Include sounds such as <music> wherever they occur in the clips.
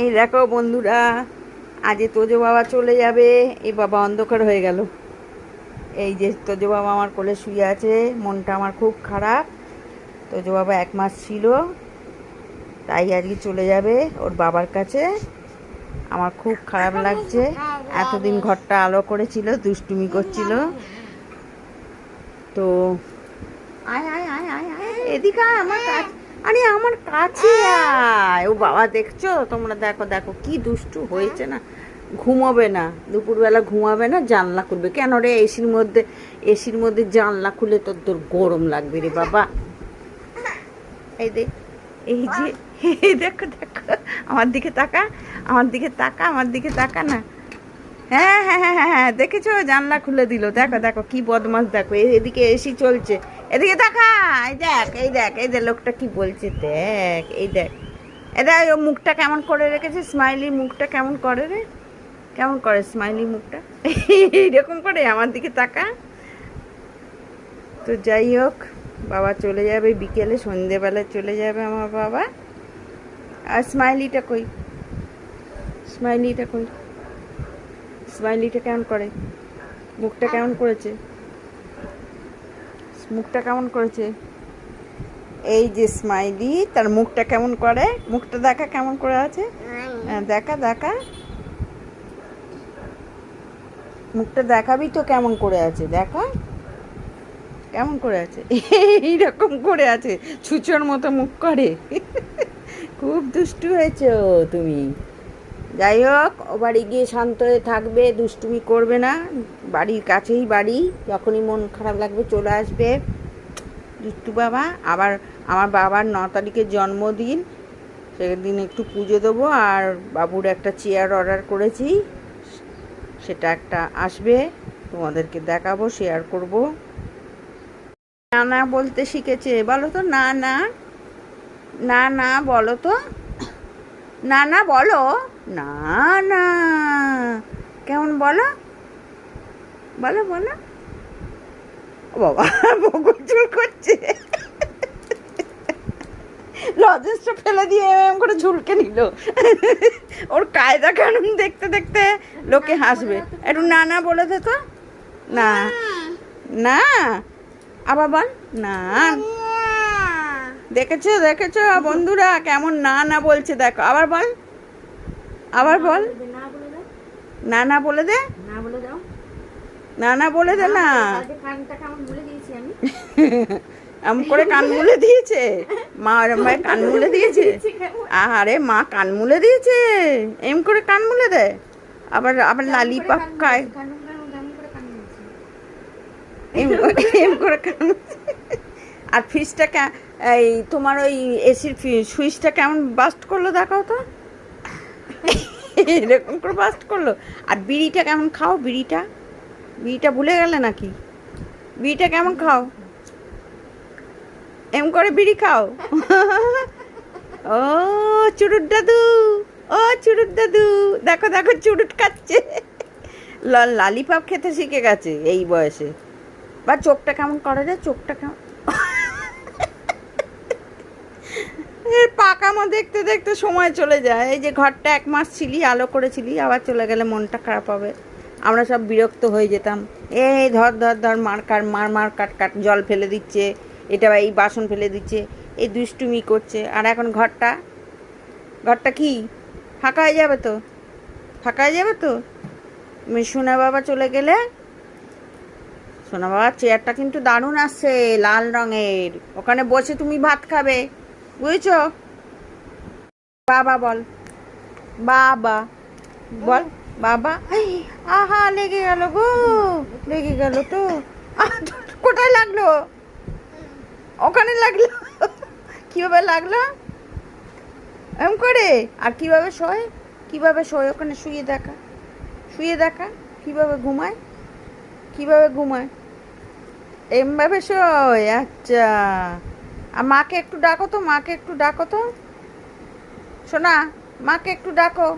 এই দেখো বন্ধুরা আজ তোজো বাবা চলে যাবে। এই বাবা অন্ধকার হয়ে গেল। এই যে তোজো বাবা আমার কোলে শুয়ে আছে মনটা আমার খুব খারাপ। তোজো বাবা এক মাস ছিল তাই আজকে চলে যাবে ওর বাবার কাছে। আমার খুব খারাপ লাগছে। এতদিন ঘরটা আলো করেছিল দুষ্টুমি করছিল। তো আয় আয় আয় আয় আয়। এদিকে আমার কাছে আরে, আমার কাছে আয়। ও বাবা, দেখছ? তোমরা দেখো দেখো, কি দুষ্টু হয়েছে না। ঘুমাবে না। দুপুরবেলা ঘুমাবে না, জানলা খুলবে। কেন রে, এসির মধ্যে এসির মধ্যে জানলা খুলে তোর তোর গরম লাগবে রে বাবা। এই দেখ এই যে, এই দেখো দেখো। আমার দিকে তাকা, আমার দিকে তাকা, আমার দিকে তাকা না। হ্যাঁ হ্যাঁ হ্যাঁ হ্যাঁ হ্যাঁ দেখেছ? জানলা খুলে দিল। দেখো দেখো, কি বদমাস দেখো। এদিকে এসি চলছে। এদিকে তাকা, এই দেখ এই দেখ এই দেখ, লোকটা কি বলছে, দেখ, এই দেখ। এ দেখ, ও মুখটা কেমন করে রেখেছে স্মাইলি মুখটা কেমন করে রে? কেমন করে স্মাইলি মুখটা? এইরকম করে আমার দিকে তাকা। তো যাই হোক, বাবা চলে যাবে বিকেলে সন্ধেবেলায় চলে যাবে আমার বাবা। আর স্মাইলিটা কই? স্মাইলিটা কই? স্মাইলিটা কেমন করে? মুখটা কেমন করেছে? মুখটা কেমন করেছে? এই যে স্মাইলি তার মুখটা কেমন করে? মুখটা দেখা কেমন করে আছে? হ্যাঁ, দেখা দেখা। মুখটা দেখাবি তো কেমন করে আছে দেখা। কেমন করে আছে? <laughs> এইরকম করে আছে ছুচোর মতো মুখ করে। <laughs> খুব দুষ্টু হয়েছো তুমি। যাই হোক, ও বাড়ি গিয়ে শান্ত হয়ে থাকবে, দুষ্টুমি করবে না। বাড়ির কাছেই বাড়ি, যখনই মন খারাপ লাগবে চলে আসবে। দুষ্টু বাবা, আবার আমার বাবার ন তারিখের জন্মদিন, সেদিন একটু পুজো দেবো, আর বাবুর একটা চেয়ার অর্ডার করেছি। সেটা একটা আসবে, তোমাদেরকে দেখাবো শেয়ার করব। না না বলতে শিখেছে, বলো তো না না না না বলো তো। না না বলো। না না। কেমন বলো? বলো বলো। বাবা, বকুল চুল করছে। লজেন্সটা ফেলে দিয়ে এরম করে ঝুলকে নিল। ওর কায়দা কানুন দেখতে দেখতে লোকে হাসবে। একটু না না বলে দে তো। না। না। আবার বল। না। দেখেছ দেখেছ, বন্ধুরা, কেমন না না বলছে, দেখো। আবার বল। আবার বল। না না বলে দে। না বলে দাও। না না বলে দে না। আমি? <laughs> করে কান মুলে দিয়েছে? মা ওরম ভাই কান <laughs> মুলে দিয়েছে? আরে মা কান মুলে দিয়েছে? এম করে কান মুলে দেয় আবার আবার লালিপাপ খায়। এম করে এম করে কান আর ফ্রিজটা এই তোমার ওই এসির সুইচটা কেমন বাস্ট করল দেখাও তো। এরকম করে বাস্ট করল। আর বিড়িটা কেমন খাও বিড়িটা? বিড়িটা ভুলে গেলে নাকি? বিড়িটা কেমন খাও? এম করে বিড়ি খাও। ও, চুরুট দাদু। ও, চুরুট দাদু। দেখো দেখো, চুরুট খাচ্ছে। লালিপাপ খেতে শিখে গেছে এই বয়সে। বা চোখটা কেমন করে রে? চোখটা কেমন পাকামো দেখতে দেখতে সময় চলে যায়। এই যে ঘরটা এক মাস ছিলি, আলো করেছিলি, আবার চলে গেলে মনটা খারাপ হবে। আমরা সব বিরক্ত হয়ে যেতাম। এই ধর ধর ধর, মার কাট, মার মার কাট কাট, জল ফেলে দিচ্ছে, এটা বা এই বাসন ফেলে দিচ্ছে, এই দুষ্টুমি করছে। আর এখন ঘরটা ঘরটা কি? ফাঁকা হয়ে যাবে তো? ফাঁকা হয়ে যাবে তো? সোনা বাবা চলে গেলে? সোনা বাবা চেয়ারটা কিন্তু দারুণ আসছে, লাল রঙের। ওখানে বসে তুমি ভাত খাবে। বুঝেছ? বাবা বল। বাবা। বল, বাবা। আহা, লেগে গেল গো, লেগে গেল তো। কোথায় লাগল? ওখানে লাগল। কীভাবে লাগল? এম করে। আর কীভাবে শোয়? কীভাবে শোয়? ওখানে শুয়ে দেখা। শুয়ে দেখা। কীভাবে ঘুমায়? কীভাবে ঘুমায়? এমভাবে শোয় আচ্ছা। আর মাকে একটু ডাকো তো, মাকে একটু ডাকো তো। শোনা মাকে একটু ডাকো।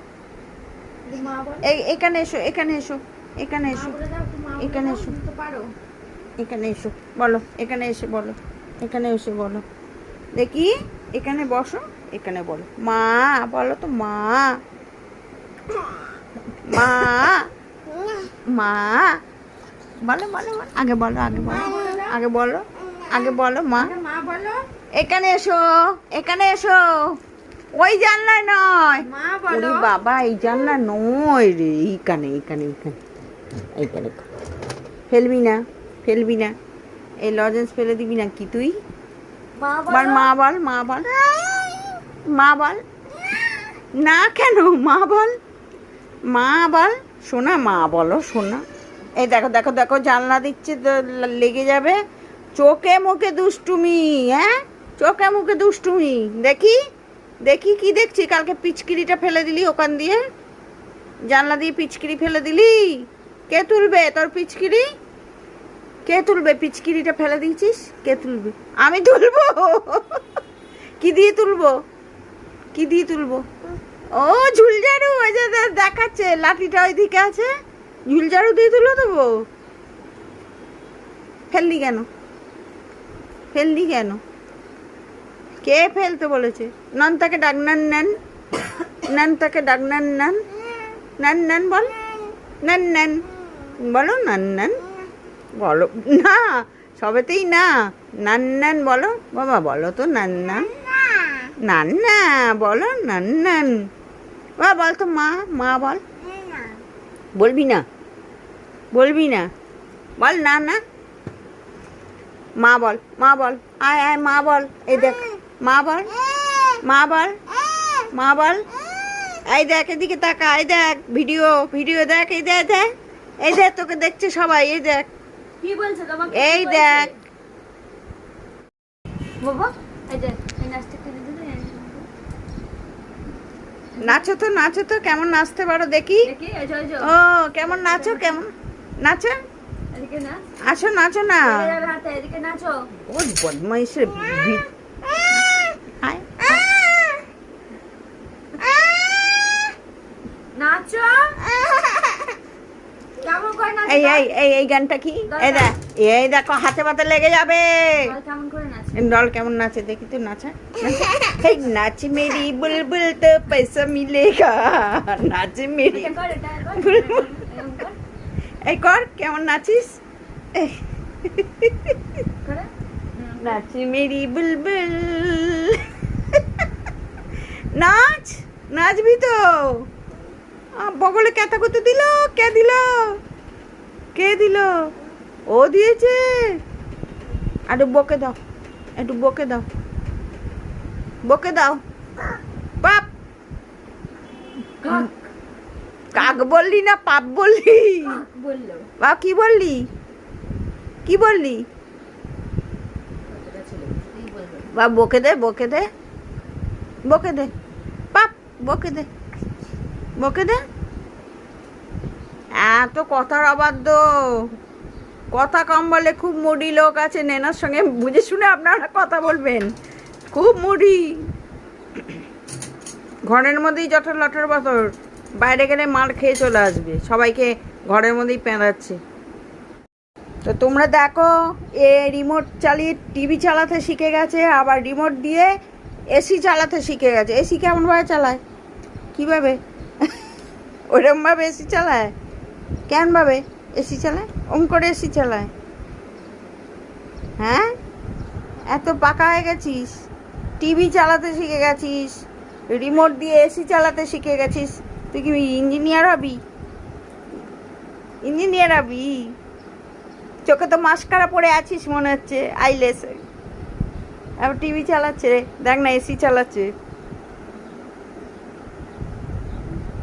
এই এখানে এসো এখানে এসো এখানে এসো এখানে এসো। এখানে এসো বলো এখানে এসে বলো এখানে এসে বলো। দেখি এখানে বসো এখানে বলো। মা বলো তো মা। মা মা। বলো বলো। আগে বলো আগে বলো। আগে বলো আগে বলো মা। মা বলো। এখানে এসো এখানে এসো। ওই জানলায় নয়। মা ওরে বাবা এই জানলা নয় রে এইখানে এইখানে এইখানে। এইখানে ফেলবি না ফেলবি না। এই লজেন্স ফেলে দিবি না কি তুই? মা বল মা বল মা বল। মা বল। না কেন মা বল। মা বল। শোনা মা বলো শোনা। এই দেখো দেখো দেখো জানলা দিচ্ছে তো লেগে যাবে। চোখে মুখে দুষ্টুমি হ্যাঁ? চোখে মুখে দুষ্টুমি। দেখি। দেখি কি দেখছি, কালকে পিচকিরিটা ফেলে দিলি ওখান দিয়ে? জানলা দিয়ে পিচকিরি ফেলে দিলি? কে তুলবে তোর পিচকিরি? কে তুলবে পিচকিরিটা ফেলে দিয়েছিস? কে তুলবে? আমি তুলবো। কি দিয়ে তুলবো? কি দিয়ে তুলবো? ও, ঝুলঝাড়ু, ওই যে দেখাচ্ছে, লাঠিটা ওইদিকে আছে। ঝুলঝাড়ু দিয়ে তুলে দেবো ফেললি কেন? ফেললি কেন? কে ফেলতে বলেছে? নন তাকে ডাক, নান নান। নেন তাকে ডাক, নান নান। নান নান বল। নান, নেন। বলো, নান নান। বলো, না, সবেতেই না। নান নান বলো। বাবা, বলো তো, নান নান। নান, না, বলো, নান নান। বা বল তো মা মা বল। বলবি না। বলবি না। বল, না না। মা বল মা বল। আয় আয়, মা বল। এই দেখ। মা বল। মা বল। মা বল। এই দেখ এদিকে তাকা এই দেখ ভিডিও ভিডিও দেখ এই দেখ দেখ। এই দেখ তোকে দেখছে সবাই এই দেখ। কি বলছে তোমাকে? এই দেখ। বাবা এই যে এই নাচটা করে দিতে নাচো তো নাচো তো কেমন নাচতে পারো দেখি। ও কেমন নাচো কেমন? নাচো। আসো নাচো না। ও বদমাইশের আয়, নাচো। কেমন এই এই এই এই গানটা কি? এই দেখ এই দেখো হাতে পাতে লেগে যাবে। ডল কেমন নাচে? দেখি তো নাচা? এই নাচ মেরি বুলবুল তো পয়সা মিলেগা। নাচ মেরি কর এই কর কেমন নাচিস? নাচ মেরি বুলবুল নাচ নাচবি তো বগলে ক্যাথা করতে দিল কে দিল কে দিল ও দিয়েছে একটু বকে দাও একটু বকে দাও বকে দাও পাপ কাক কাক বললি না পাপ বললি বলল বা কি বললি কি বলল বা বকে দে বকে দে। বকে দে। পাপ, বকে দে। বকে দে। এত কথার অবাধ্য। কথা কম বলে খুব মুডি লোক আছে। নেনার সঙ্গে বুঝে শুনে আপনারা কথা বলবেন। খুব মুডি। ঘরের মধ্যেই জঠর লঠর বতর বাইরে গেলে মার খেয়ে চলে আসবে। সবাইকে ঘরের মধ্যেই পেঁদাচ্ছে। তো তোমরা দেখো, এ রিমোট চালিয়ে টিভি চালাতে শিখে গেছে, আবার রিমোট দিয়ে এসি চালাতে শিখে গেছে। এসি কেমনভাবে চালায়? কীভাবে? ওরমভাবে এসি চালায়? কেমনভাবে এসি চালায়? ওম করে এসি চালায়। হ্যাঁ? এত পাকা হয়ে গেছিস। টিভি চালাতে শিখে গেছিস। রিমোট দিয়ে এসি চালাতে শিখে গেছিস। তুই কি ইঞ্জিনিয়ার হবি? ইঞ্জিনিয়ার হবি? চোখে তো মাস্কারা পরে আছিস মনে হচ্ছে আইলেস আবার টিভি চালাচ্ছে রে, দেখ না এসি চালাচ্ছে।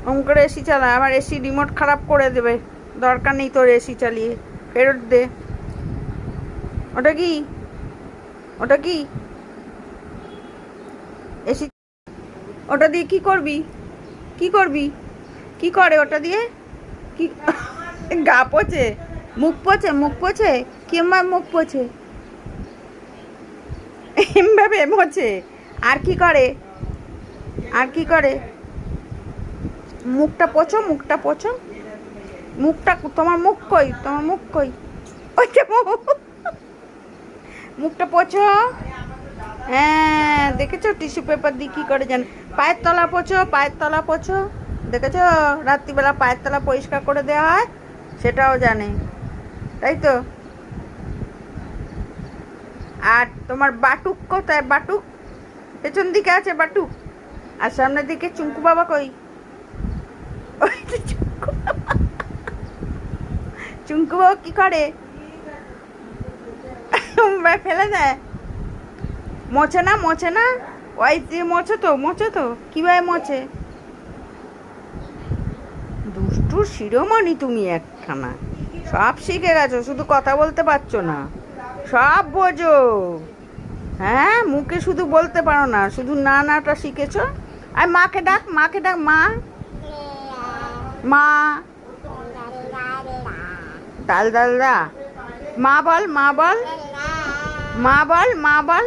ওম করে এসি চালা, আবার এসি রিমোট খারাপ করে দেবে। দরকার নেই তোর এসি চালিয়ে, ফেরত দে। ওটা কি? ওটা কি? এসি ওটা দিয়ে কি করবি? কি করবি? কি করে ওটা দিয়ে? কি? <laughs> গা পচে মুখ পচে মুখ পচে? কিংবা মুখ পচে? এমভাবে মোছে। আর কি করে? আর কি করে? মুখটা পচো মুখটা পচো। মুখটা তোমার মুখ কই? তোমার মুখ কই? ওইটা মুখ মুখটা পচো? হ্যাঁ দেখেছ? টিস্যু পেপার দিয়ে কী করে জান? পায়ের তলা পোছো পায়ের তলা পোছো দেখেছ? রাত্রিবেলা পায়ের তলা পরিষ্কার করে দেওয়া হয়, সেটাও জানে। তাই তো? আর তোমার বাটুক কোথায়? বাটুক? পেছন দিকে আছে বাটুক। আর সামনের দিকে চুঙ্কু বাবা কই। চুঙ্কু বাবা। কি করে? ফেলে দেয়। মোছে না মোছে না? ওই দিয়ে মোছে তো মোছে তো। কীভাবে মোছে? দুষ্টু শিরোমণি তুমি একখানা। সব শিখে গেছো, শুধু কথা বলতে পারছ না। সব বোঝো। হ্যাঁ মুখে শুধু বলতে পারো না, শুধু না নাটা শিখেছো? আর মাকে ডাক মাকে ডাক, মা। মা। ডাল ডাল দা মা বল মা বল। মা বল মা বল।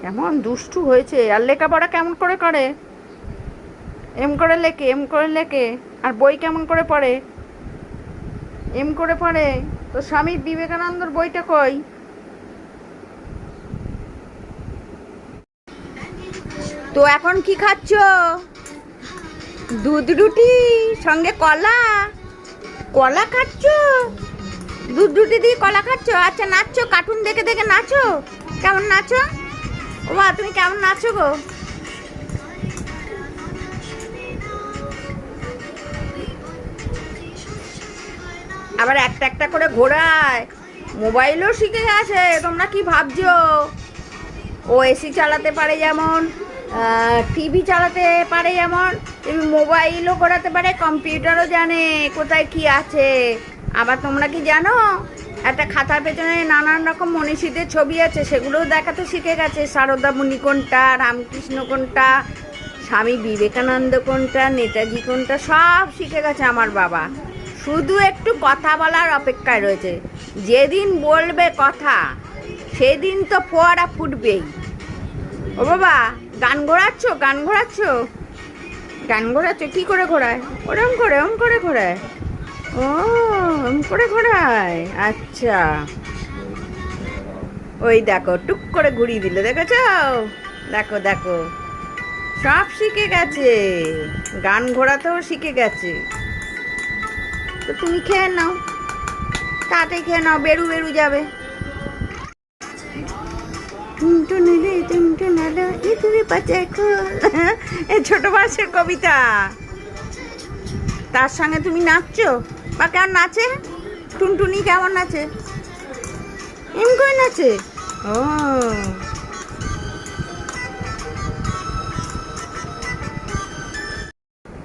কেমন দুষ্টু হয়েছে। আর লেখাপড়া কেমন করে করে? এম করে লেখে, এম করে লেখে। আর বই কেমন করে পড়ে? এম করে পড়ে? তো স্বামী বিবেকানন্দর বইটা কই? তো এখন কি খাচ্ছ? দুধ রুটি, সঙ্গে কলা? কলা খাচ্ছ? দুধ রুটি দিয়ে কলা খাচ্ছ? আচ্ছা নাচছো কার্টুন দেখে দেখে নাচো। কেমন নাচো? ও তুমি কেমন নাচো গো? আবার একটা একটা করে ঘোরায়। মোবাইলও শিখে গেছে, তোমরা কি ভাবছ? ও এসি চালাতে পারে যেমন টিভি চালাতে পারে যেমন তুমি মোবাইলও করাতে পারে, কম্পিউটারও জানে কোথায় কি আছে। আবার তোমরা কি জানো, একটা খাতার পেছনে নানান রকম মনীষীদের ছবি আছে, সেগুলোও দেখাতে শিখে গেছে। সারদা মুনি কোনটা, রামকৃষ্ণ কোনটা, স্বামী বিবেকানন্দ কোনটা, নেতাজি কোনটা, সব শিখে গেছে আমার বাবা। শুধু একটু কথা বলার অপেক্ষায় রয়েছে। যেদিন বলবে কথা, সেদিন তো ফোয়ারা ফুটবেই। ও বাবা, গান ঘোরাচ্ছ? গান ঘোরাচ্ছ? গান ঘোরাচ্ছ? কি করে ঘোরায়? ওরম করে ওম করে ঘোরায়। ও ওম করে ঘোরায়? আচ্ছা। ওই দেখো, টুক করে ঘুরিয়ে দিল, দেখেছ? দেখো দেখো। সব শিখে গেছে। গান ঘোরাতেও শিখে গেছে। তো তুমি খেয়ে নাও। তাতে খেয়ে নাও, বেরু বেরু যাবে। ছোট মাসের কবিতা। তার সঙ্গে তুমি নাচছো? বা কেমন নাচে? টুনটুনি কেমন নাচে? এম করে নাচে? ও।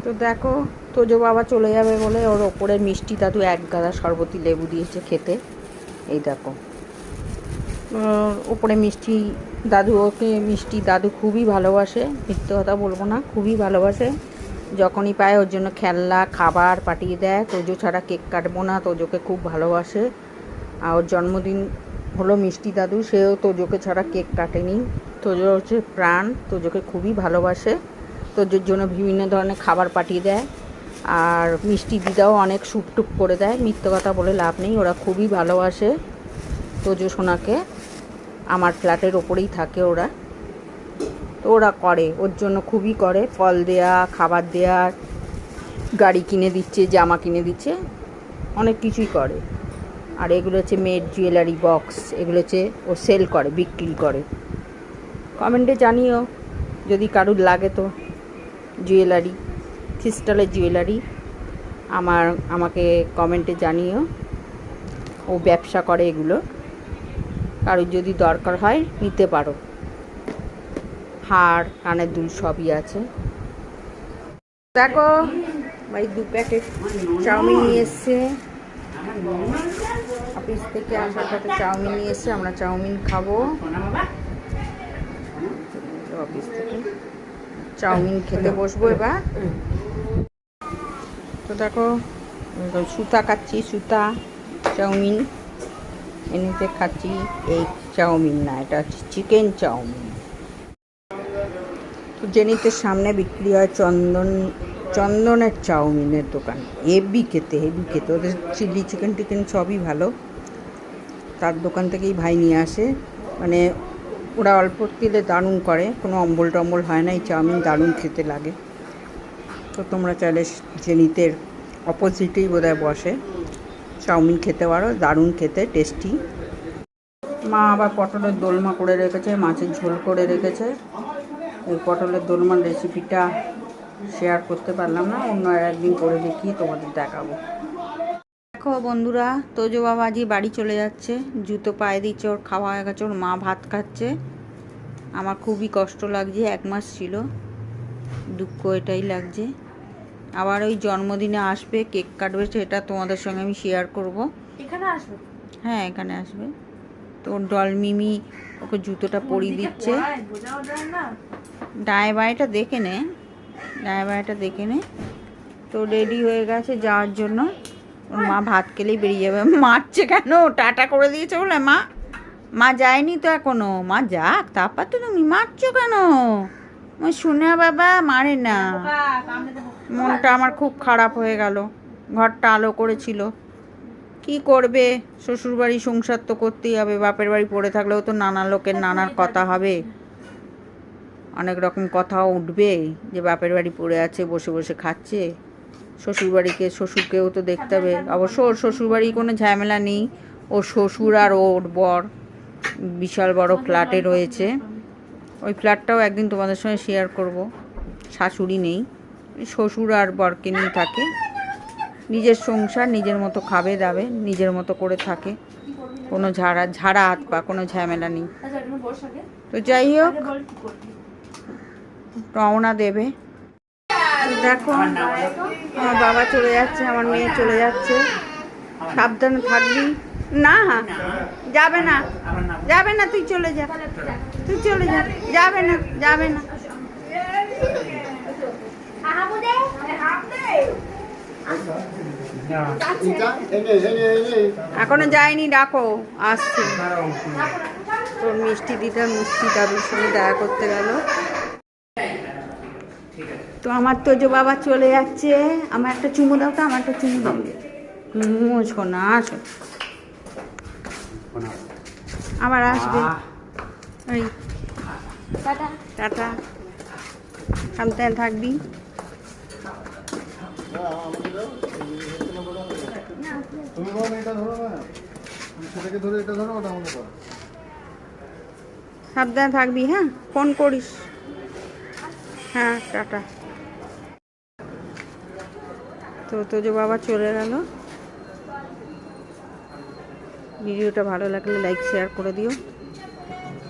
তো দেখো তোজো বাবা চলে যাবে বলে ওর ওপরে মিষ্টি দাদু এক গাদা শরবতি লেবু দিয়েছে খেতে। এই দেখো। ওপরে মিষ্টি দাদু, ওকে মিষ্টি দাদু খুবই ভালোবাসে। মিথ্যে কথা বলব না, খুবই ভালোবাসে। যখনই পায় ওর জন্য খেলনা, খাবার পাঠিয়ে দেয়। তোজো ছাড়া কেক কাটবো না, তোজোকে খুব ভালোবাসে। আর ওর জন্মদিন হলো মিষ্টি দাদু, সেও তোজোকে ছাড়া কেক কাটেনি। তোজো হচ্ছে প্রাণ, তোজোকে খুবই ভালোবাসে। তোজোর জন্য বিভিন্ন ধরনের খাবার পাঠিয়ে দেয়। আর মিষ্টি দিদাও অনেক টুপ করে দেয়। মিথ্যে কথা বলে লাভ নেই, ওরা খুবই ভালোবাসে তোজো সোনাকে। আমার ফ্ল্যাটের ওপরেই থাকে ওরা। তো ওরা করে, ওর জন্য খুবই করে। ফল দেয়া, খাবার দেয়া, গাড়ি কিনে দিচ্ছে, জামা কিনে দিচ্ছে, অনেক কিছুই করে। আর এগুলো হচ্ছে মেড জুয়েলারি বক্স এগুলো হচ্ছে ও সেল করে, বিক্রি করে। কমেন্টে জানিও, যদি কারুর লাগে তো জুয়েলারি ক্রিস্টালের জুয়েলারি। আমার, আমাকে কমেন্টে জানিও। ও ব্যবসা করে এগুলো। কারোর যদি দরকার হয় নিতে পারো। হার, কানের দুল সবই আছে। দেখো, ভাই দু প্যাকেট চাউমিন নিয়ে এসছে। অফিস থেকে আসার সাথে চাউমিন নিয়ে এসছে। আমরা চাউমিন খাব। অফিস থেকে চাউমিন খেতে বসবো এবার। তো দেখো সুতা খাচ্ছি, সুতা, চাউমিন। এমনিতে খাচ্ছি এই চাউমিন না, এটা হচ্ছে চিকেন চাউমিন। তো জেনিতের সামনে বিক্রি হয় চন্দন, চন্দনের চাউমিনের দোকান। হেভি খেতে হেভি খেতে। ওদের চিলি চিকেন টিকেন সবই ভালো। তার দোকান থেকেই ভাই নিয়ে আসে। মানে ওরা অল্প তেলে দারুণ করে। কোনো অম্বল টম্বল হয় না, এই চাউমিন দারুণ খেতে লাগে। তো তোমরা চাইলে জেনিতের অপোজিটেই বোধহয় বসে। চাউমিন খেতে পারো, দারুণ খেতে টেস্টি মা আবার পটলের দোলমা করে রেখেছে, মাছের ঝোল করে রেখেছে। এই পটলের দোলমার রেসিপিটা শেয়ার করতে পারলাম না, অন্য একদিন করে দেখিয়ে তোমাদের দেখাবো। দেখো বন্ধুরা, তোজো বাবা আজই বাড়ি চলে যাচ্ছে। জুতো পায়ে দিচ্ছে, ওর খাওয়া হয়ে গেছে, ওর মা ভাত খাচ্ছে। আমার খুবই কষ্ট লাগছে, এক মাস ছিল। দুঃখ এটাই লাগছে। আবার ওই জন্মদিনে আসবে কেক কাটবে সেটা তোমাদের সঙ্গে আমি শেয়ার করব। এখানে আসবে? হ্যাঁ এখানে আসবে। তো ওর ডল ওকে জুতোটা পরিয়ে দিচ্ছে। বোঝাও যায় না। ডায়ে বাড়িটা দেখে নে। ডায়ে বাড়িটা দেখে নে। তো রেডি হয়ে গেছে যাওয়ার জন্য। ওর মা ভাত খেলেই বেরিয়ে যাবে। <laughs> মারছে কেন? টাটা করে দিয়েছে বলে মা মা যায়নি তো এখনও। মা যাক তারপর তো তুমি মারছো কেন? শুনে বাবা মারে না। মনটা আমার খুব খারাপ হয়ে গেল। ঘরটা আলো করেছিল। কি করবে? শ্বশুরবাড়ি সংসার তো করতেই হবে, বাপের বাড়ি পড়ে থাকলেও তো নানা লোকের নানার কথা হবে। অনেক রকম কথাও উঠবে যে বাপের বাড়ি পড়ে আছে, বসে বসে খাচ্ছে। শ্বশুরবাড়িকে, শ্বশুরকেও তো দেখতে হবে। অবশ্য ওর শ্বশুরবাড়ি কোনো ঝামেলা নেই। ওর শ্বশুর আর ওর বর বিশাল বড় ফ্ল্যাটে রয়েছে। ওই ফ্ল্যাটটাও একদিন তোমাদের সঙ্গে শেয়ার করব। শাশুড়ি নেই। শ্বশুর আর বরকে নিয়ে থাকে। নিজের সংসার নিজের মতো খাবে দাবে নিজের মতো করে থাকে। কোনো ঝাড়া ঝাড়া হাত পা কোনো ঝামেলা নেই। আচ্ছা তো যাই হোক রওনা দেবে। দেখো আমার বাবা চলে যাচ্ছে আমার মেয়ে চলে যাচ্ছে। সাবধানে থাকবি। না যাবে না। যাবে না তুই চলে যা। তুই চলে যা। যাবে না যাবে না। এখনও যায়নি ডাকো আসছে। তোর মিষ্টি দিদার মিষ্টি দাদুর সঙ্গে দেখা করতে গেল। তো আমার তো যে বাবা চলে যাচ্ছে। আমার একটা চুমু দাও তো আমার একটা চুমু দাও। শোনা আসো। আবার আসবে। টাটা। টাটা। সাবধানে থাকবি? তুমি বলো, এটা ধরো না। সেটাকে ধরে এটা ধরো, ওটা সাবধানে থাকবি হ্যাঁ? ফোন করিস। হ্যাঁ টাটা। তো তোজো বাবা চলে গেল। ভিডিওটা ভালো লাগলে লাইক, শেয়ার করে দিও।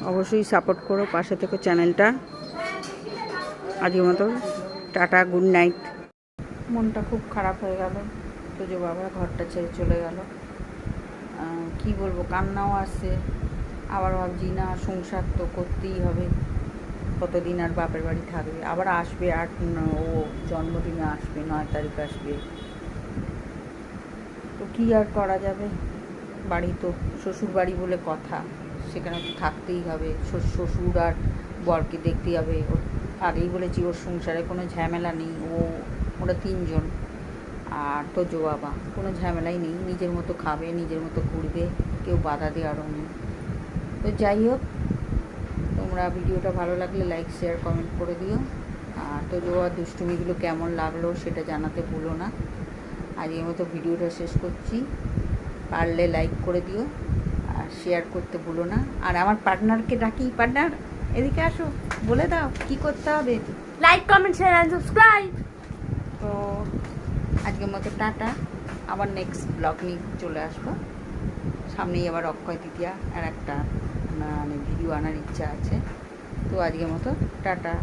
অবশ্যই সাপোর্ট করো পাশে থেকে চ্যানেলটা। আজকের মতো টাটা, গুড নাইট। মনটা খুব খারাপ হয়ে গেল। তোজো বাবা ঘরটা ছেড়ে চলে গেল। কি বলব, কান্নাও আসছে। আবার ভাবছি, না, সংসার তো করতেই হবে। কতদিন আর বাপের বাড়ি থাকবে? আবার আসবে আট ও জন্মদিনে আসবে, নয় তারিখ আসবে। তো কি আর করা যাবে? বাড়ি তো শ্বশুর বাড়ি বলে কথা। সেখানে তো থাকতেই হবে। শ্বশ- শ্বশুর আর বরকে দেখতেই হবে আগেই বলেছি, ওর সংসারে কোনো ঝামেলা নেই। ও ওরা তিনজন। আর তো জো বাবা, কোনো ঝামেলাই নেই, নিজের মতো খাবে, নিজের মতো ঘুরবে, কেউ বাধা দেওয়ারও নেই। তো যাই হোক, তোমরা ভিডিওটা ভালো লাগলে লাইক শেয়ার কমেন্ট করে দিও। আর তো জোয়া দুষ্টুমিগুলো কেমন লাগল সেটা জানাতে ভুলো না। আজকের মতো ভিডিওটা শেষ করছি। পারলে লাইক করে দিও, আর শেয়ার করতে ভুলো না। আর আমার পার্টনারকে ডাকি পার্টনার এদিকে আসো, বলে দাও কি করতে হবে। Like comment share and subscribe আজকের মতো টাটা। আবার নেক্সট ব্লগ নিয়ে চলে আসব। সামনেই আবার অক্ষয় তৃতীয়া আর একটা মানে ভিডিও আনার ইচ্ছা আছে। তো আজকের মতো টাটা।